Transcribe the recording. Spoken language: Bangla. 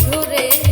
বন্ধুরে